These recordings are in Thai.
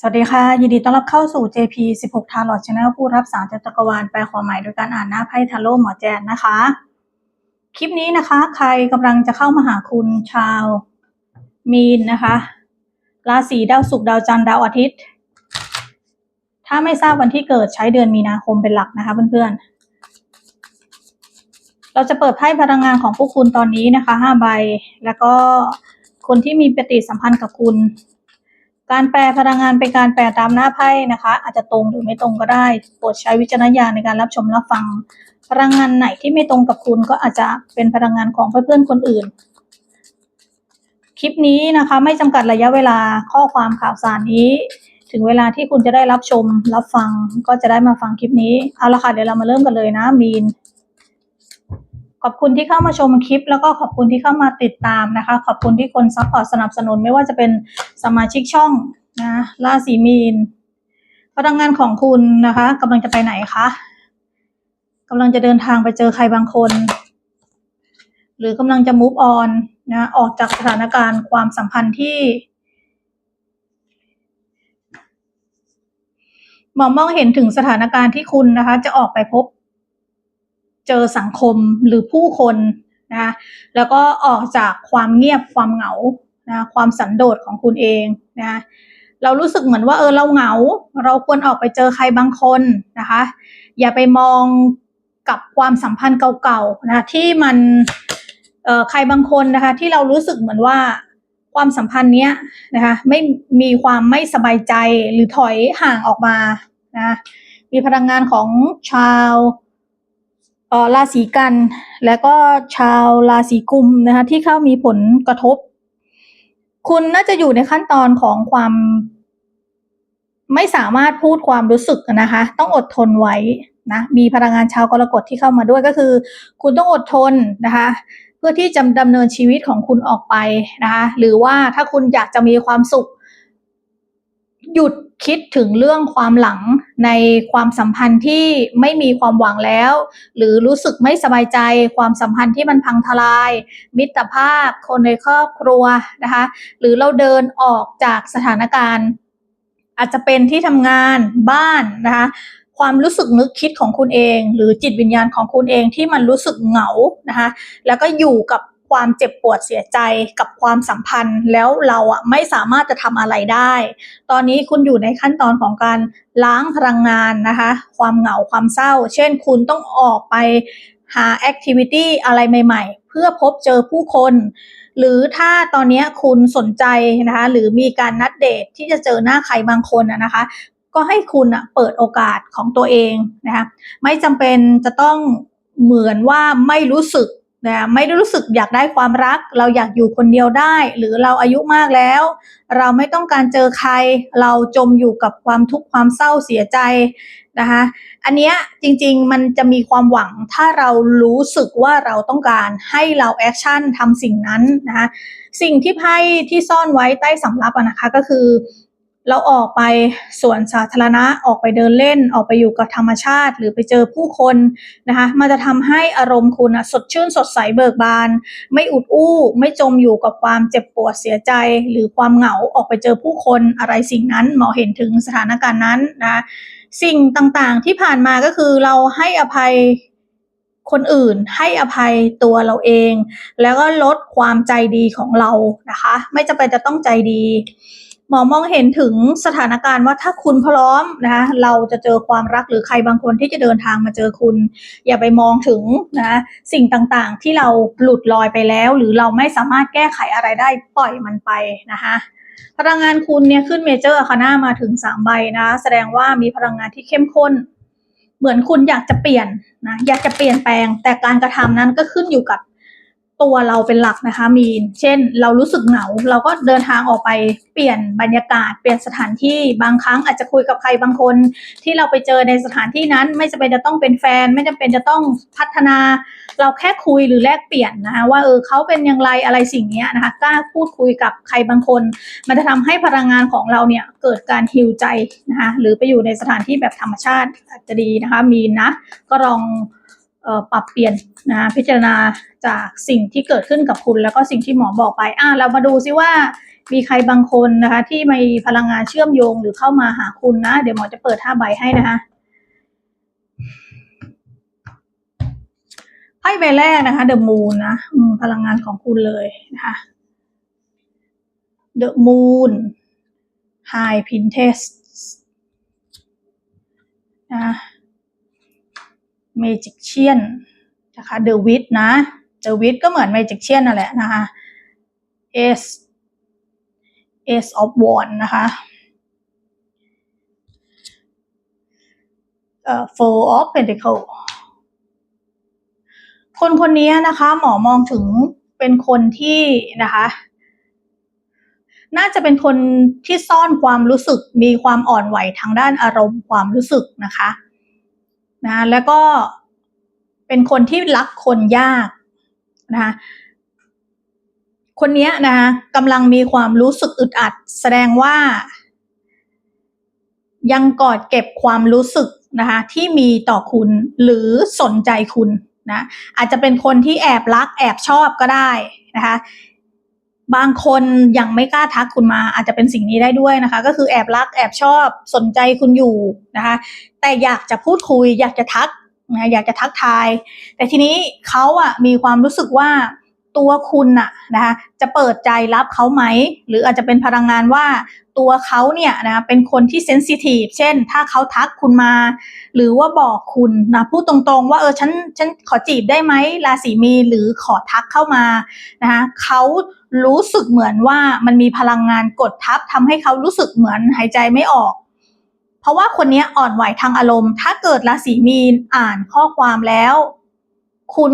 สวัสดีค่ะ ยินดีต้อนรับเข้าสู่ JP 16 Tarot Channel ผู้รับสารจากจักรวาลแปลความหมายโดยการอ่านหน้าไพ่ทาโร่หมอแจนนะคะ คลิปนี้นะคะ ใครกำลังจะเข้ามาหาคุณชาวมีนนะคะ ราศีดาวศุกร์ดาวจันทร์ดาวอาทิตย์ ถ้าไม่ทราบวันที่เกิดใช้เดือนมีนาคมเป็นหลักนะคะเพื่อนๆ เราจะเปิดไพ่พลังงานของพวกคุณตอนนี้นะคะห้าใบ แล้วก็คนที่มีปฏิสัมพันธ์กับคุณ การแปลพลังงานเป็นการแปลตามหน้าไพ่นะคะ อาจจะตรงหรือไม่ตรงก็ได้โปรดใช้วิจารณญาณในการรับชมรับฟัง พลังงานไหนที่ไม่ตรงกับคุณก็อาจจะเป็นพลังงานของเพื่อนๆคนอื่น คลิปนี้นะคะไม่จำกัดระยะเวลาข้อความข่าวสารนี้ ถึงเวลาที่คุณจะได้รับชมรับฟังก็จะได้มาฟังคลิปนี้เอาละค่ะเดี๋ยวเรามาเริ่มกันเลยนะมีน ขอบคุณที่เข้ามาชมคลิป แล้วก็ขอบคุณที่เข้ามาติดตามนะคะ ขอบคุณที่คนซัพพอร์ตสนับสนุนไม่ว่าจะเป็นสมาชิกช่องนะราศีมีนพลังงานของคุณนะคะกำลังจะไปไหนคะกำลังจะเดินทางไปเจอใครบางคน หรือกำลังจะ move on นะออกจากสถานการณ์ความสัมพันธ์ที่มอมองเห็นถึงสถานการณ์ที่คุณนะคะ จะออกไปพบ เจอสังคมหรือผู้คนนะแล้วก็ออกจากความเงียบความเหงานะความสันโดษของคุณเองนะเรารู้สึกเหมือนว่าเออเราเหงา เราควรออกไปเจอใครบางคนนะคะ อย่าไปมองกับความสัมพันธ์เก่าๆนะที่มันเอ่อใครบางคนนะคะ ที่เรารู้สึกเหมือนว่าความสัมพันธ์เนี้ยนะคะไม่มีความไม่สบายใจหรือถอยห่างออกมานะมีพลังงานของชาว เอ่อราศีกัน แล้วก็ชาวราศีกุมนะคะที่เข้ามีผลกระทบ คุณน่าจะอยู่ในขั้นตอนของความ ไม่สามารถพูดความรู้สึกนะคะ ต้องอดทนไว้นะมีพลังงานชาวกรกฎที่เข้ามาด้วยก็คือ คุณต้องอดทนนะคะ เพื่อที่จะดำเนินชีวิตของคุณออกไปนะคะ หรือว่าถ้าคุณอยากจะมีความสุข หยุดคิดถึงเรื่องความหลังในความสัมพันธ์ที่ไม่มีความหวังแล้ว หรือรู้สึกไม่สบายใจ ความสัมพันธ์ที่มันพังทลาย มิตรภาพ คนในครอบครัวนะคะ หรือเราเดินออกจากสถานการณ์ อาจจะเป็นที่ทำงานบ้านนะคะความรู้สึกนึกคิดของคุณเอง หรือจิตวิญญาณของคุณเองที่มันรู้สึกเหงานะคะแล้วก็อยู่กับ ความเจ็บปวดเสียใจกับความสัมพันธ์ แล้วเราอะไม่สามารถจะทำอะไรได้ ตอนนี้คุณอยู่ในขั้นตอนของการล้างพลังงานนะคะ ความเหงาความเศร้า เช่น คุณต้องออกไปหาแอคทิวิตี้อะไรใหม่ ๆ เพื่อพบเจอผู้คน หรือถ้าตอนนี้คุณสนใจนะคะ หรือมีการนัดเดทที่จะเจอหน้าใครบางคนนะคะ ก็ให้คุณอะเปิดโอกาสของตัวเองนะคะ ไม่จำเป็นจะต้องเหมือนว่าไม่รู้สึก นะไม่ได้รู้สึกอยากได้ความรัก เราอยากอยู่คนเดียวได้ หรือเราอายุมากแล้ว เราไม่ต้องการเจอใคร เราจมอยู่กับความทุกข์ความเศร้าเสียใจนะคะอันเนี้ยจริงๆมันจะมีความหวังถ้าเรารู้สึกว่าเราต้องการให้เราแอคชั่นทำสิ่งนั้นนะคะสิ่งที่ไพ่ที่ซ่อนไว้ใต้สำรับนะคะก็คือ เราออกไปสวนสาธารณะออกไปเดินเล่น ออกไปอยู่กับธรรมชาติ หรือไปเจอผู้คนนะคะมันจะทำให้อารมณ์คุณอะสดชื่นสดใสเบิกบาน ไม่อุดอู้ ไม่จมอยู่กับความเจ็บปวดเสียใจ หรือความเหงาออกไปเจอผู้คนอะไรสิ่งนั้นหมอเห็นถึงสถานการณ์นั้นนะสิ่งต่างๆที่ผ่านมาก็คือเราให้อภัยคนอื่นให้อภัยตัวเราเอง แล้วก็ลดความใจดีของเรานะคะ ไม่จำเป็นจะต้องใจดี หมอมองเห็นถึงสถานการณ์ว่าถ้าคุณพร้อมนะคะเราจะเจอความรักหรือใครบางคนที่จะเดินทางมาเจอคุณ อย่าไปมองถึงนะสิ่งต่างๆ ที่เราหลุดลอยไปแล้ว หรือเราไม่สามารถแก้ไขอะไรได้ปล่อยมันไปนะคะพลังงานคุณเนี่ยขึ้นเมเจอร์คาน่ามาถึงสามใบนะแสดงว่ามีพลังงานที่เข้มข้น เหมือนคุณอยากจะเปลี่ยนนะอยากจะเปลี่ยนแปลง แต่การกระทำนั้นก็ขึ้นอยู่กับ ตัวเราเป็นหลักนะคะมีน เช่น เรารู้สึกเหงา เราก็เดินทางออกไปเปลี่ยนบรรยากาศ เปลี่ยนสถานที่บางครั้งอาจจะคุยกับใครบางคน ที่เราไปเจอในสถานที่นั้น ไม่จำเป็นจะต้องเป็นแฟน ไม่จำเป็นจะต้องพัฒนา เราแค่คุยหรือแลกเปลี่ยนนะคะว่าเออเขาเป็นอย่างไรอะไรสิ่งนี้นะคะกล้าพูดคุยกับใครบางคน มันจะทำให้พลังงานของเราเนี่ยเกิดการฮิวใจนะคะหรือไปอยู่ในสถานที่แบบธรรมชาติอาจจะดีนะคะมีนนะก็ลอง ปรับเปลี่ยนนะพิจารณาจากสิ่งที่เกิดขึ้นกับคุณ แล้วก็สิ่งที่หมอบอกไปอะเรามาดูซิว่ามีใครบางคนนะคะ ที่มีพลังงานเชื่อมโยงหรือเข้ามาหาคุณนะ เดี๋ยวหมอจะเปิดห้าใบให้นะคะไพ่ใบแรกนะคะ The Moon นะพลังงานของคุณเลยนะคะ The Moon High Princess นะ Magician นะคะ The Wit นะ The Wit ก็เหมือน Magician นั่นแหละนะคะ S Ace of Wands นะคะเอ่อ Four of Pentacles คนคนนี้นะคะหมอมองถึงเป็นคนที่นะคะ น่าจะเป็นคนที่ซ่อนความรู้สึกมีความอ่อนไหวทางด้านอารมณ์ความรู้สึกนะคะ นะแล้วก็เป็นคนที่รักคนยากนะคะคนนี้นะคะกำลังมีความรู้สึกอึดอัด แสดงว่า ยังกอดเก็บความรู้สึกนะคะที่มีต่อคุณหรือสนใจคุณนะอาจจะเป็นคนที่แอบรักแอบชอบก็ได้นะคะ บางคนยังไม่กล้าทักคุณมาอาจจะเป็นสิ่งนี้ได้ด้วยนะคะ ก็คือแอบรักแอบชอบสนใจคุณอยู่นะคะ แต่อยากจะพูดคุย อยากจะทักนะอยากจะทักทาย แต่ทีนี้เขาอะมีความรู้สึกว่า ตัวคุณน่ะนะคะจะเปิดใจรับเขาไหม หรืออาจจะเป็นพลังงานว่าตัวเขาเนี่ยนะเป็นคนที่เซนซิทีฟเช่น ถ้าเขาทักคุณมา หรือว่าบอกคุณนะพูดตรงๆ ว่าเออฉันฉันขอจีบได้ไหมราศีมีหรือขอทักเข้ามานะคะเขารู้สึกเหมือนว่ามันมีพลังงานกดทับทำให้เขารู้สึกเหมือนหายใจไม่ออก เพราะว่าคนนี้อ่อนไหวทางอารมณ์ ถ้าเกิดราศีมีนอ่านข้อความแล้ว คุณ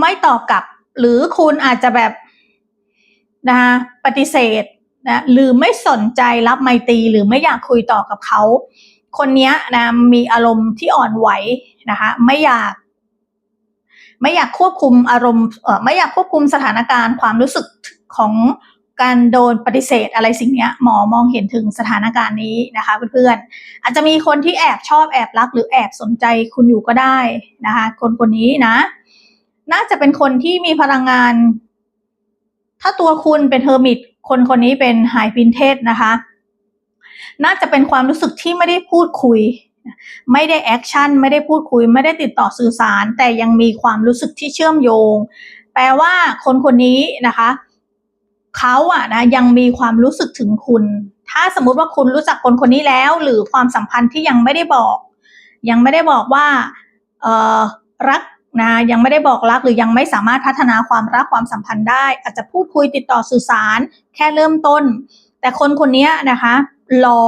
ไม่ตอบกลับ หรือคุณอาจจะแบบนะคะปฏิเสธนะหรือไม่สนใจรับไมตรีหรือไม่อยากคุยต่อกับเขา คนนี้นะมีอารมณ์ที่อ่อนไหวนะคะไม่อยาก ไม่อยากควบคุมอารมณ์เออไม่อยากควบคุมสถานการณ์ความรู้สึกของการโดนปฏิเสธอะไรสิ่งนี้หมอมองเห็นถึงสถานการณ์นี้นะคะเพื่อนๆอาจจะมีคนที่แอบชอบแอบรัก หรือแอบสนใจคุณอยู่ก็ได้นะคะ คนคนนี้นะ น่าจะเป็นคนที่มีพลังงาน ถ้าตัวคุณเป็นเทอร์มิตคนคนนี้เป็นไฮพินเทสนะคะ น่าจะเป็นความรู้สึกที่ไม่ได้พูดคุย ไม่ได้แอคชั่นไม่ได้พูดคุย ไม่ได้ติดต่อสื่อสาร แต่ยังมีความรู้สึกที่เชื่อมโยง แปลว่าคนคนนี้นะคะเขาอะนะยังมีความรู้สึกถึงคุณ ถ้าสมมุติว่าคุณรู้จักคนคนนี้แล้ว หรือความสัมพันธ์ที่ยังไม่ได้บอก ยังไม่ได้บอกว่าเออรัก นะยังไม่ได้บอกรักหรือยังไม่สามารถพัฒนาความรักความสัมพันธ์ได้ อาจจะพูดคุยติดต่อสื่อสาร แค่เริ่มต้น แต่คนคนนี้นะคะรอ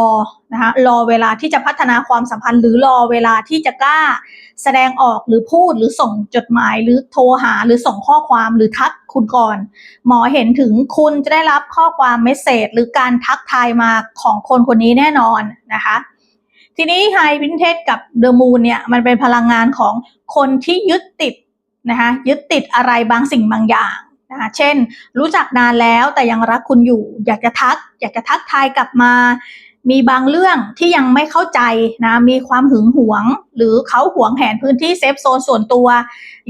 นะคะรอเวลาที่จะพัฒนาความสัมพันธ์ หรือรอเวลาที่จะกล้า แสดงออกหรือพูดหรือส่งจดหมาย หรือโทรหาหรือส่งข้อความหรือทักคุณก่อน หมอเห็นถึงคุณจะได้รับข้อความเมสเซจหรือการทักทายมาของคนคนนี้แน่นอนนะคะ ทีนี้ไฮพินเทสกับเดอะมูนเนี่ยมันเป็นพลังงานของคนที่ยึดติดนะคะยึดติดอะไรบางสิ่งบางอย่างนะคะเช่น รู้จักนานแล้วแต่ยังรักคุณอยู่ อยากจะทัก อยากจะทักทายกลับมา มีบางเรื่องที่ยังไม่เข้าใจนะมีความหึงหวง หรือเขาหวงแหนพื้นที่เซฟโซนส่วนตัว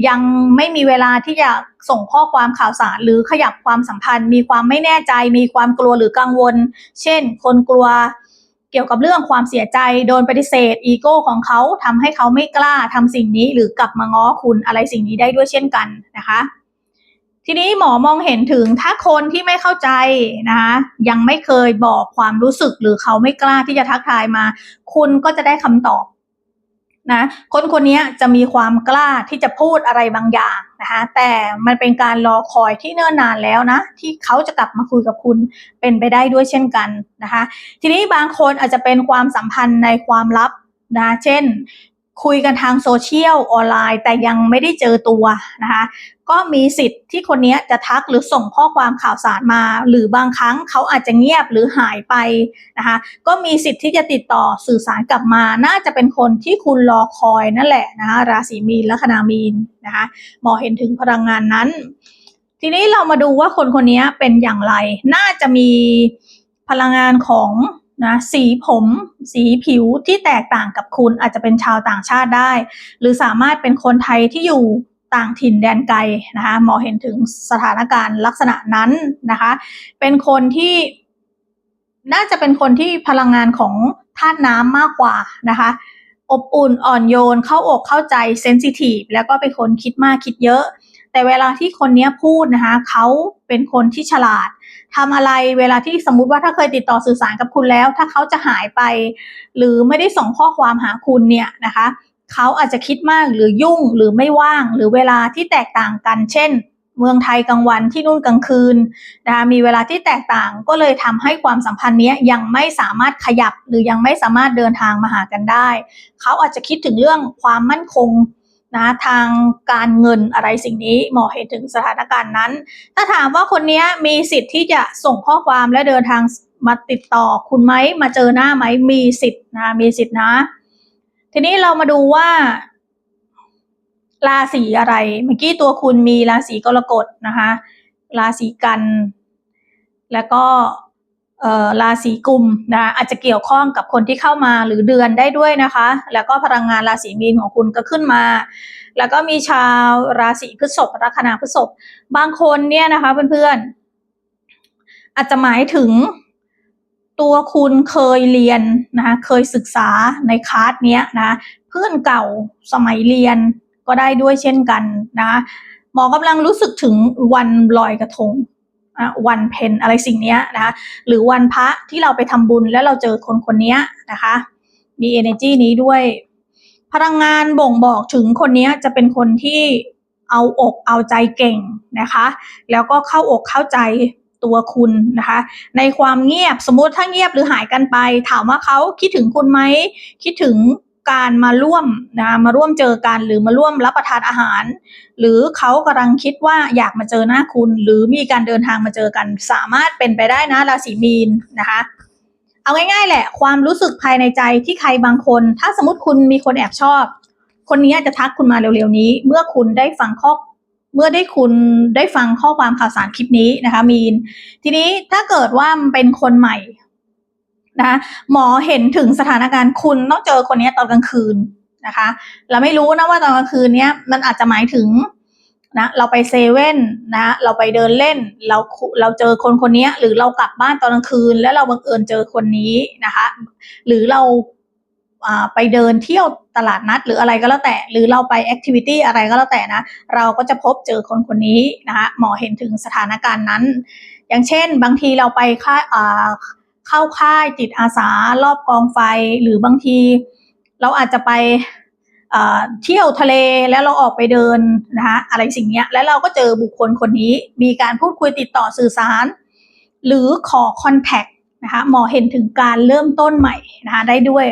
ยังไม่มีเวลาที่จะส่งข้อความข่าวสาร หรือขยับความสัมพันธ์ มีความไม่แน่ใจ มีความกลัวหรือกังวล เช่น คนกลัว เกี่ยวกับเรื่องความเสียใจโดนปฏิเสธอีโก้ของเขาทำให้เขาไม่กล้าทำสิ่งนี้หรือกลับมาง้อคุณอะไรสิ่งนี้ได้ด้วยเช่นกันนะคะ ทีนี้หมอมองเห็นถึงถ้าคนที่ไม่เข้าใจนะคะยังไม่เคยบอกความรู้สึกหรือเขาไม่กล้าที่จะทักทายมา คุณก็จะได้คำตอบ นะคนคนนี้จะมีความกล้าที่จะพูดอะไรบางอย่างนะคะแต่มันเป็นการรอคอยที่เนิ่นนานแล้วนะที่เขาจะกลับมาคุยกับคุณเป็นไปได้ด้วยเช่นกันนะคะทีนี้บางคนอาจจะเป็นความสัมพันธ์ในความลับนะเช่น คุยกันทางโซเชียลออนไลน์แต่ยังไม่ได้เจอตัวนะคะก็มีสิทธิ์ที่คนนี้จะทักหรือส่งข้อความข่าวสารมา หรือบางครั้งเขาอาจจะเงียบหรือหายไปนะคะก็มีสิทธิ์ที่จะติดต่อสื่อสารกลับมา น่าจะเป็นคนที่คุณรอคอยนั่นแหละนะคะราศีมีนและคนามีนนะคะหมอเห็นถึงพลังงานนั้น ทีนี้เรามาดูว่าคนคนนี้เป็นอย่างไร น่าจะมีพลังงานของ นะสีผมสีผิวที่แตกต่างกับคุณอาจจะเป็นชาวต่างชาติได้ หรือสามารถเป็นคนไทยที่อยู่ต่างถิ่นแดนไกลนะคะหมอเห็นถึงสถานการณ์ลักษณะนั้นนะคะ เป็นคนที่น่าจะเป็นคนที่พลังงานของธาตุน้ำมากกว่านะคะ อบอุ่นอ่อนโยนเข้าอกเข้าใจเซนซิทีฟแล้วก็เป็นคนคิดมากคิดเยอะ แต่เวลาที่คนนี้พูดนะคะเขาเป็นคนที่ฉลาด ทำอะไรเวลาที่สมมุติว่าถ้าเคยติดต่อสื่อสารกับคุณแล้ว ถ้าเขาจะหายไป หรือไม่ได้ส่งข้อความหาคุณเนี่ยนะคะเขาอาจจะคิดมากหรือยุ่งหรือไม่ว่าง หรือเวลาที่แตกต่างกัน เช่น เมืองไทยกลางวันที่นู่นกลางคืนนะคะมีเวลาที่แตกต่างก็เลยทำให้ความสัมพันธ์เนี้ยยังไม่สามารถขยับหรือยังไม่สามารถเดินทางมาหากันได้ เขาอาจจะคิดถึงเรื่องความมั่นคง นะทางการเงินอะไรสิ่งนี้หมอเห็นถึงสถานการณ์นั้น ถ้าถามว่าคนนี้มีสิทธิ์ที่จะส่งข้อความและเดินทางมาติดต่อคุณไหมมาเจอหน้าไหมมีสิทธิ์นะมีสิทธิ์นะ ทีนี้เรามาดูว่าราศีอะไร เมื่อกี้ตัวคุณมีราศีกรกฎนะคะ ราศีกัน แล้วก็ ราศีกุมนะอาจจะเกี่ยวข้องกับคนที่เข้ามาหรือเดือนได้ด้วยนะคะ แล้วก็พลังงานราศีมีนของคุณก็ขึ้นมา แล้วก็มีชาวราศีพฤษภลัคนาพฤษภบางคนเนี่ยนะคะเพื่อนๆอาจจะหมายถึงตัวคุณเคยเรียนนะคะเคยศึกษาในคลาสเนี้ยนะเพื่อนเก่าสมัยเรียนก็ได้ด้วยเช่นกันนะหมอกำลังรู้สึกถึงวันลอยกระทง วันเพนอะไรสิ่งนี้นะคะหรือวันพระที่เราไปทำบุญแล้วเราเจอคนคนนี้นะคะมี energy นี้ด้วย พลังงานบ่งบอกถึงคนนี้จะเป็นคนที่เอาอกเอาใจเก่งนะคะ แล้วก็เข้าอกเข้าใจตัวคุณนะคะ ในความเงียบสมมติถ้าเงียบหรือหายกันไป ถามว่าเขาคิดถึงคุณไหมคิดถึง การมาร่วมนะมาร่วมเจอกันหรือมาร่วมรับประทานอาหาร หรือเขากำลังคิดว่าอยากมาเจอหน้าคุณ หรือมีการเดินทางมาเจอกัน สามารถเป็นไปได้นะราศีมีนนะคะเอาง่ายๆแหละ ความรู้สึกภายในใจที่ใครบางคน ถ้าสมมติคุณมีคนแอบชอบ คนนี้จะทักคุณมาเร็วๆนี้ เมื่อคุณได้ฟังข้อเมื่อได้คุณได้ฟังข้อความข่าวสารคลิปนี้นะคะ มีน ทีนี้ถ้าเกิดว่ามันเป็นคนใหม่ นะหมอเห็นถึงสถานการณ์คุณต้องเจอคนนี้ตอนกลางคืนนะคะเราไม่รู้นะว่าตอนกลางคืนเนี้ยมันอาจจะหมายถึงนะเราไปเซเว่นนะเราไปเดินเล่นเราเราเจอคนคนนี้หรือเรากลับบ้านตอนกลางคืน แล้วเราบังเอิญเจอคนนี้นะคะ หรือเราไปเดินเที่ยวตลาดนัดหรืออะไรก็แล้วแต่ หรือเราไปแอคทิวิตี้อะไรก็แล้วแต่นะ เราก็จะพบเจอคนคนนี้นะคะหมอเห็นถึงสถานการณ์นั้น อย่างเช่น บางทีเราไปค่า เข้าค่ายจิตอาสารอบกองไฟหรือบางที เราอาจจะไปเที่ยวทะเลแล้วเราออกไปเดินนะคะอะไรสิ่งนี้แล้วเราก็เจอบุคคลคนนี้ มีการพูดคุยติดต่อสื่อสาร หรือขอคอนแทคนะคะหมอเห็นถึงการเริ่มต้นใหม่นะคะได้ด้วย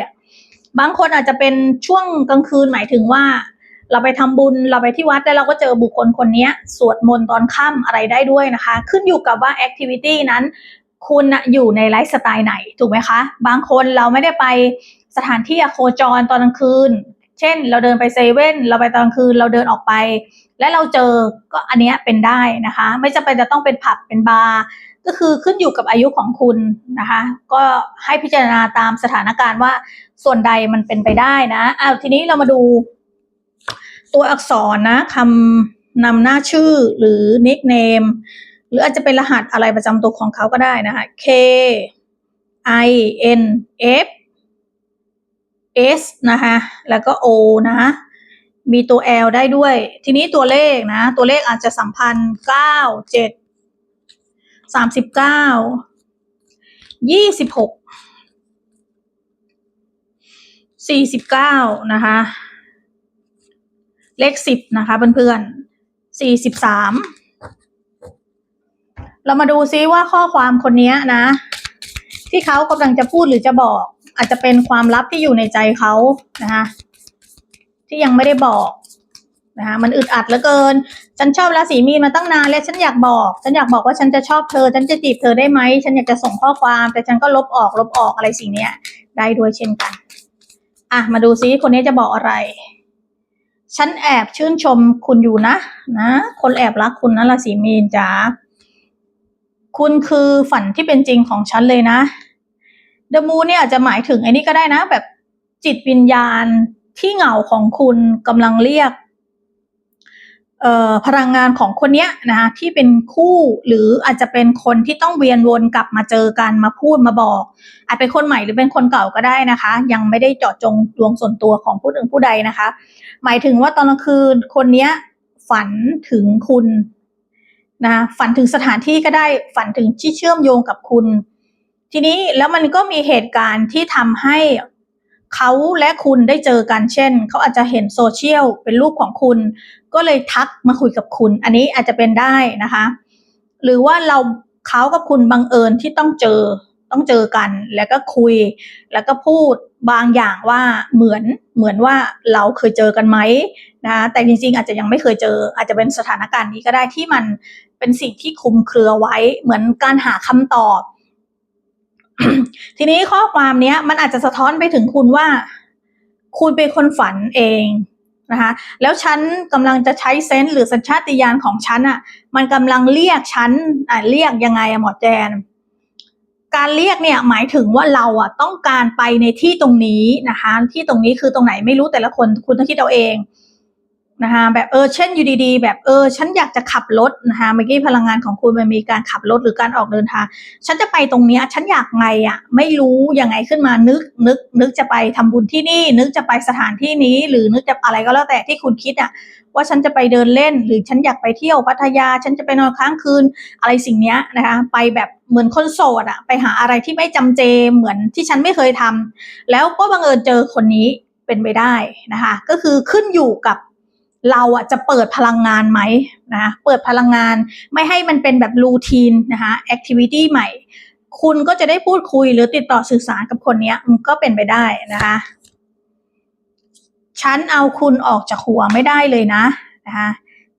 บางคนอาจจะเป็นช่วงกลางคืนหมายถึงว่า เราไปทำบุญเราไปที่วัดแล้วเราก็เจอบุคคลคนนี้สวดมนต์ตอนค่ำอะไรได้ด้วยนะคะ ขึ้นอยู่กับว่าแอคทิวิตี้นั้น คุณนะอยู่ในไลฟ์สไตล์ไหนถูกไหมคะ บางคนเราไม่ได้ไปสถานที่อโคจรตอนกลางคืน เช่น เราเดินไปเซเว่นเราไปตอนกลางคืนเราเดินออกไป และเราเจอก็อันนี้เป็นได้นะคะ ไม่จำเป็นจะต้องเป็นผับเป็นบาร์ก็คือขึ้นอยู่กับอายุของคุณนะคะ ก็ให้พิจารณาตามสถานการณ์ว่าส่วนใดมันเป็นไปได้นะอ้าวทีนี้เรามาดูตัวอักษรนะคำนำหน้าชื่อหรือนิกเนม หรืออาจจะเป็นรหัสอะไรประจำตัวของเขาก็ได้นะคะ K I N F S นะคะแล้วก็ O นะคะมีตัว L ได้ด้วย ทีนี้ตัวเลขนะ ตัวเลขอาจจะสัมพันธ์เก้าเจ็ดสามสิบเก้ายี่สิบหกสี่สิบเก้านะคะ เลขสิบนะคะเพื่อนๆสี่สิบสาม เรามาดูซิว่าข้อความคนนี้นะ ที่เขากำลังจะพูดหรือจะบอก อาจจะเป็นความลับที่อยู่ในใจเขานะคะที่ยังไม่ได้บอกนะคะมันอึดอัดเหลือเกิน ฉันชอบราศีมีนมาตั้งนานแล้วฉันอยากบอก ฉันอยากบอกว่าฉันจะชอบเธอ ฉันจะจีบเธอได้ไหม ฉันอยากจะส่งข้อความ แต่ฉันก็ลบออกลบออกอะไรสิ่งเนี้ย ได้ด้วยเช่นกัน อะมาดูซิคนนี้จะบอกอะไร ฉันแอบชื่นชมคุณอยู่นะนะ คนแอบรักคุณนะราศีมีนจ๋า คุณคือฝันที่เป็นจริงของฉันเลยนะเดอะมูเนี่ยอาจจะหมายถึงไอ้นี่ก็ได้นะ แบบจิตวิญญาณที่เหงาของคุณกำลังเรียกเออพลังงานของคนเนี้ยนะคะที่เป็นคู่หรืออาจจะเป็นคนที่ต้องเวียนวนกลับมาเจอกันมาพูดมาบอก อาจเป็นคนใหม่หรือเป็นคนเก่าก็ได้นะคะ ยังไม่ได้เจาะจงดวงส่วนตัวของผู้หนึ่งผู้ใดนะคะ หมายถึงว่าตอนกลางคืนคนเนี้ยฝันถึงคุณ นะคะฝันถึงสถานที่ก็ได้ฝันถึงที่เชื่อมโยงกับคุณ ทีนี้แล้วมันก็มีเหตุการณ์ที่ทำให้เขาและคุณได้เจอกันเช่น เขาอาจจะเห็นโซเชียลเป็นรูปของคุณ ก็เลยทักมาคุยกับคุณ อันนี้อาจจะเป็นได้นะคะ หรือว่าเราเขากับคุณบังเอิญที่ต้องเจอต้องเจอกันแล้วก็คุย แล้วก็พูดบางอย่างว่าเหมือนเหมือนว่าเราเคยเจอกันไหม นะแต่จริงๆอาจจะยังไม่เคยเจอ อาจจะเป็นสถานการณ์นี้ก็ได้ที่มันเป็นสิ่งที่คุมเครือไว้ เหมือนการหาคำตอบ ทีนี้ข้อความเนี้ย มันอาจจะสะท้อนไปถึงคุณว่า คุณเป็นคนฝันเองนะคะแล้วฉันกำลังจะใช้เซนส์หรือสัญชาติญาณของฉันอะ มันกำลังเรียกฉันอะเรียกยังไงอะหมอแจน การเรียกเนี่ยหมายถึงว่าเราอะต้องการไปในที่ตรงนี้นะคะ ที่ตรงนี้คือตรงไหนไม่รู้แต่ละคนคุณต้องคิดเอาเอง นะคะแบบเออเช่นอยู่ดีๆ แบบเออฉันอยากจะขับรถนะคะเมื่อกี้พลังงานของคุณมันมีการขับรถหรือการออกเดินทาง ฉันจะไปตรงเนี้ยฉันอยากไงอะไม่รู้ยังไงขึ้นมานึกนึก นึกจะไปทำบุญที่นี่ นึกจะไปสถานที่นี้ หรือนึกจะอะไรก็แล้วแต่ที่คุณคิดอะว่าฉันจะไปเดินเล่น หรือฉันอยากไปเที่ยวพัทยา ฉันจะไปนอนค้างคืนอะไรสิ่งเนี้ยนะคะไปแบบเหมือนคนโสดอะไปหาอะไรที่ไม่จำเจเหมือนที่ฉันไม่เคยทำแล้วก็บังเอิญเจอคนนี้เป็นไปได้นะคะก็คือขึ้นอยู่กับ เราอะจะเปิดพลังงานไหมนะเปิดพลังงานไม่ให้มันเป็นแบบรูทีนนะคะแอคทิวิตี้ใหม่ คุณก็จะได้พูดคุยหรือติดต่อสื่อสารกับคนนี้มันก็เป็นไปได้นะคะฉันเอาคุณออกจากหัวไม่ได้เลยนะนะคะ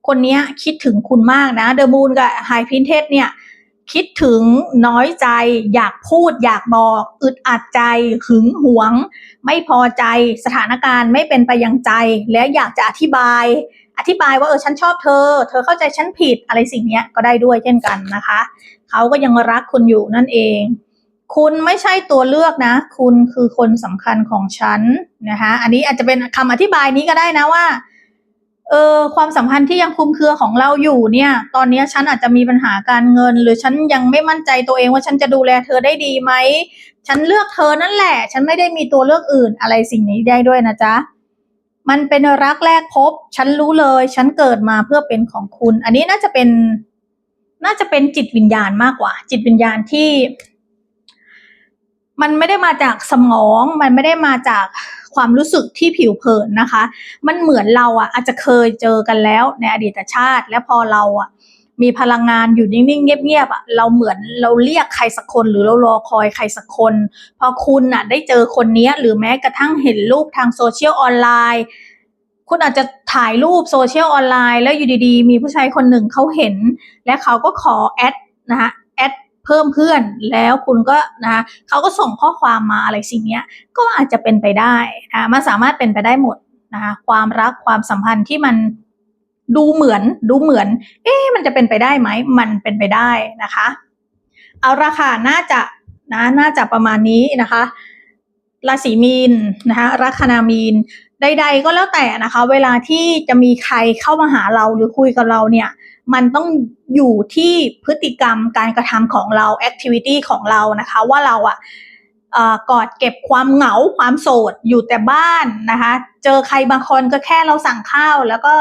คนนี้คิดถึงคุณมากนะเดอะมูนกับไฮพินเทสเนี่ย คิดถึงน้อยใจ อยากพูดอยากบอก อึดอัดใจ หึงหวง ไม่พอใจสถานการณ์ไม่เป็นไปอย่างใจ และอยากจะอธิบาย อธิบายว่าเออฉันชอบเธอ เธอเข้าใจฉันผิดอะไรสิ่งนี้ก็ได้ด้วยเช่นกันนะคะ เขาก็ยังรักคุณอยู่นั่นเอง คุณไม่ใช่ตัวเลือกนะ คุณคือคนสำคัญของฉันนะคะอันนี้อาจจะเป็นคำอธิบายนี้ก็ได้นะว่า เออความสัมพันธ์ที่ยังคลุมเครือของเราอยู่เนี่ย ตอนนี้ฉันอาจจะมีปัญหาการเงิน หรือฉันยังไม่มั่นใจตัวเองว่าฉันจะดูแลเธอได้ดีไหม ฉันเลือกเธอนั่นแหละ ฉันไม่ได้มีตัวเลือกอื่นอะไรสิ่งนี้ได้ด้วยนะจ๊ะมันเป็นรักแรกพบ ฉันรู้เลย ฉันเกิดมาเพื่อเป็นของคุณ อันนี้น่าจะเป็น น่าจะเป็นจิตวิญญาณมากกว่า จิตวิญญาณที่ มันไม่ได้มาจากสมอง มันไม่ได้มาจาก ความรู้สึกที่ผิวเผินนะคะ มันเหมือนเราอะอาจจะเคยเจอกันแล้วในอดีตชาติ และพอเราอะมีพลังงานอยู่นิ่งๆเงียบๆอะเราเหมือนเราเรียกใครสักคนหรือเรารอคอยใครสักคน พอคุณอะได้เจอคนนี้หรือแม้กระทั่งเห็นรูปทางโซเชียลออนไลน์คุณอาจจะถ่ายรูปโซเชียลออนไลน์แล้วอยู่ดีๆ มีผู้ชายคนหนึ่งเขาเห็น และเขาก็ขอแอดนะคะแอด เพิ่มเพื่อนแล้วคุณก็นะเขาก็ส่งข้อความมาอะไรสิ่งนี้ก็อาจจะเป็นไปได้นะมันสามารถเป็นไปได้หมดนะคะความรักความสัมพันธ์ที่มันดูเหมือนดูเหมือน เอ๊ะมันจะเป็นไปได้ไหมมันเป็นไปได้นะคะ เอาราคาน่าจะนะน่าจะประมาณนี้นะคะราศีมีนนะคะลัคนามีนใด ๆ ก็แล้วแต่นะคะ เวลาที่จะมีใครเข้ามาหาเราหรือคุยกับเราเนี่ย มันต้องอยู่ที่พฤติกรรมการกระทำของเราแอคทิวิตี้ของเรานะคะ ว่าเราอะกอดเก็บความเหงาความโสดอยู่แต่บ้านนะคะ เจอใครบางคนก็แค่เราสั่งข้าวแล้วก็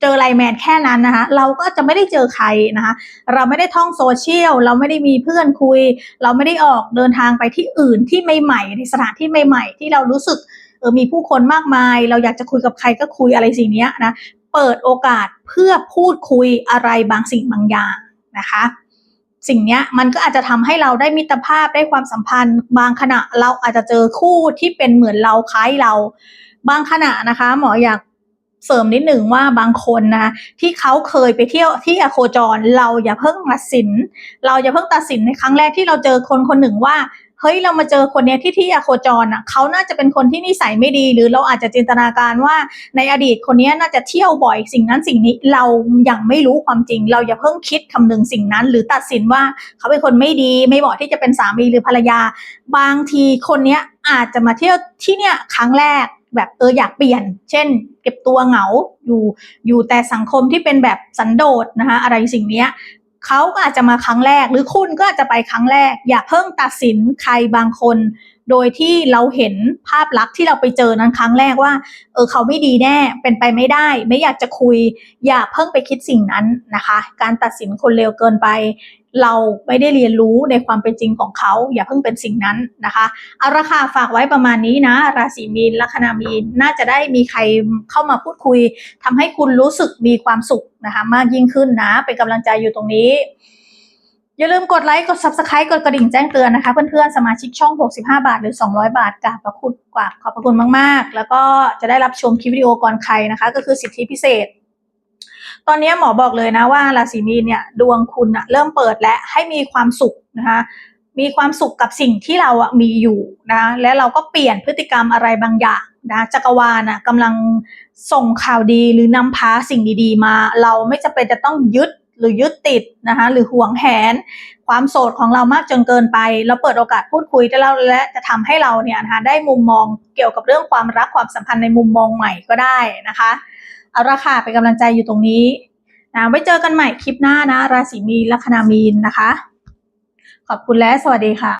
เจอไลน์แมนแค่นั้นนะคะ เราก็จะไม่ได้เจอใครนะคะ เราไม่ได้ท่องโซเชียล เราไม่ได้มีเพื่อนคุย เราไม่ได้ออกเดินทางไปที่อื่นที่ใหม่ๆในสถานที่ใหม่ ๆ ที่เรารู้สึกเออมีผู้คนมากมาย เราอยากจะคุยกับใครก็คุยอะไรสิ่งนี้นะ เปิดโอกาสเพื่อพูดคุยอะไรบางสิ่งบางอย่างนะคะ สิ่งนี้มันก็อาจจะทำให้เราได้มิตรภาพได้ความสัมพันธ์ บางขณะเราอาจจะเจอคู่ที่เป็นเหมือนเราคล้ายเรา บางขณะนะคะ หมออยากเสริมนิดหนึ่งว่าบางคนนะที่เขาเคยไปเที่ยวที่อโคจร เราอย่าเพิ่งตัดสิน เราอย่าเพิ่งตัดสินในครั้งแรกที่เราเจอคนคนหนึ่งว่า เฮ้ยเรามาเจอคนเนี้ยที่ที่อโคจรอะเขาน่าจะเป็นคนที่นิสัยไม่ดี หรือเราอาจจะจินตนาการว่าในอดีตคนนี้น่าจะเที่ยวบ่อยสิ่งนั้นสิ่งนี้เรายังไม่รู้ความจริง เราอย่าเพิ่งคิดคำนึงสิ่งนั้น หรือตัดสินว่าเขาเป็นคนไม่ดีไม่เหมาะที่จะเป็นสามีหรือภรรยา บางทีคนเนี้ยอาจจะมาเที่ยวที่เนี่ยครั้งแรกแบบเอออยากเปลี่ยน เช่น เก็บตัวเหงาอยู่อยู่แต่สังคมที่เป็นแบบสันโดษนะคะอะไรสิ่งเนี้ย เขาก็อาจจะมาครั้งแรก หรือคุณก็อาจจะไปครั้งแรก อย่าเพิ่งตัดสินใครบางคน โดยที่เราเห็นภาพลักษณ์ที่เราไปเจอนั้นครั้งแรกว่า เออเขาไม่ดีแน่ เป็นไปไม่ได้ ไม่อยากจะคุย อย่าเพิ่งไปคิดสิ่งนั้นนะคะ การตัดสินคนเร็วเกินไป เราไม่ได้เรียนรู้ในความเป็นจริงของเขา อย่าเพิ่งเป็นสิ่งนั้นนะคะเอาราคาฝากไว้ประมาณนี้นะ ราศีมีนลัคนามีนน่าจะได้มีใครเข้ามาพูดคุยทำให้คุณรู้สึกมีความสุขนะคะ มากยิ่งขึ้นนะ เป็นกำลังใจอยู่ตรงนี้ อย่าลืมกดไลค์กด subscribe กดกระดิ่งแจ้งเตือนนะคะ เพื่อนๆ สมาชิกช่อง 65 บาท หรือ 200 บาทกราบพระคุณกว่าขอบพระคุณมากๆ แล้วก็จะได้รับชมคลิปวิดีโอก่อนใครนะคะ ก็คือสิทธิพิเศษ ตอนนี้หมอบอกเลยนะว่าราศีมีนเนี่ยดวงคุณอะเริ่มเปิดและให้มีความสุขนะคะมีความสุขกับสิ่งที่เราอะมีอยู่นะและเราก็เปลี่ยนพฤติกรรมอะไรบางอย่างนะจักรวาลอะกำลังส่งข่าวดีหรือนำพาสิ่งดีๆมา เราไม่จำเป็นจะต้องยึด หรือยึดติดนะคะหรือหวงแหน ความโสดของเรามากจนเกินไป เราเปิดโอกาสพูดคุยได้แล้วและจะทำให้เราเนี่ยนะคะได้มุมมองเกี่ยวกับเรื่องความรักความสัมพันธ์ในมุมมองใหม่ก็ได้นะคะเอาราคาเป็นกำลังใจอยู่ตรงนี้นะไว้เจอกันใหม่คลิปหน้านะ ราศีมีนลัคนามีนนะคะ ขอบคุณและสวัสดีค่ะ